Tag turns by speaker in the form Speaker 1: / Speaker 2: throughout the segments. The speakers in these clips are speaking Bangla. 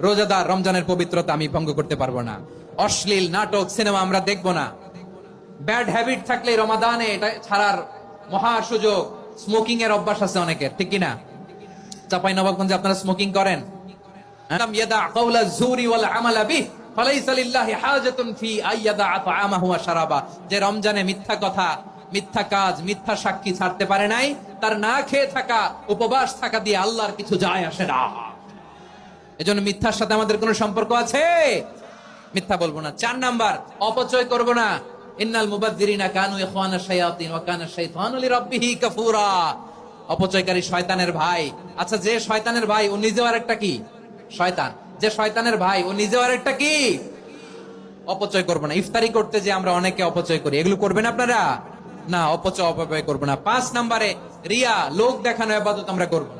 Speaker 1: রোজাদার রমজানের পবিত্রতা আমি ভঙ্গ করতে পারব না। অশ্লীল নাটক, সিনেমা আমরা দেখব না। ব্যাড হ্যাবিট থাকলে রমাদানে এটা ছাড়ার মহা সুযোগ। স্মোকিং এর অভ্যাস আছে অনেকের, ঠিক কিনা? চাপাই নবাবগঞ্জে আপনারা স্মোকিং করেন? যে রমজানে মিথ্যা কথা, মিথ্যা কাজ, মিথ্যা সাক্ষী ছাড়তে পারে নাই, তার না খেয়ে থাকা, উপবাস থাকা দিয়ে আল্লাহর কিছু যায় আসে না। এজন্য মিথ্যার সাথে আমাদের কোনো সম্পর্ক আছে? মিথ্যা বলব না। চার নাম্বার, অপচয় করব না। আচ্ছা যে শয়তানের ভাই, ও নিজেও আরেকটা কি? শয়তান। যে শয়তানের ভাই, ও নিজেও কি? অপচয় করব না। ইফতারি করতে যে আমরা অনেকে অপচয় করি। এগুলো করবেন আপনারা? না, অপচয় অপচয় করব না। পাঁচ নাম্বারে, রিয়া, লোক দেখানো আবাদত আমরা করব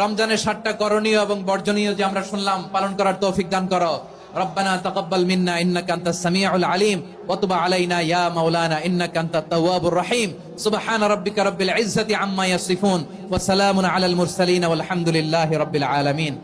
Speaker 1: রমজানের ষাটটা করণীয় এবং বর্জনীয় যে আমরা শুনলাম পালন করার তৌফিক দান করো ربنا تقبل منا انك انت السميع العليم وتب علينا يا مولانا انك انت التواب الرحيم سبحان ربك رب العزه عما يصفون وسلام على المرسلين والحمد لله رب العالمين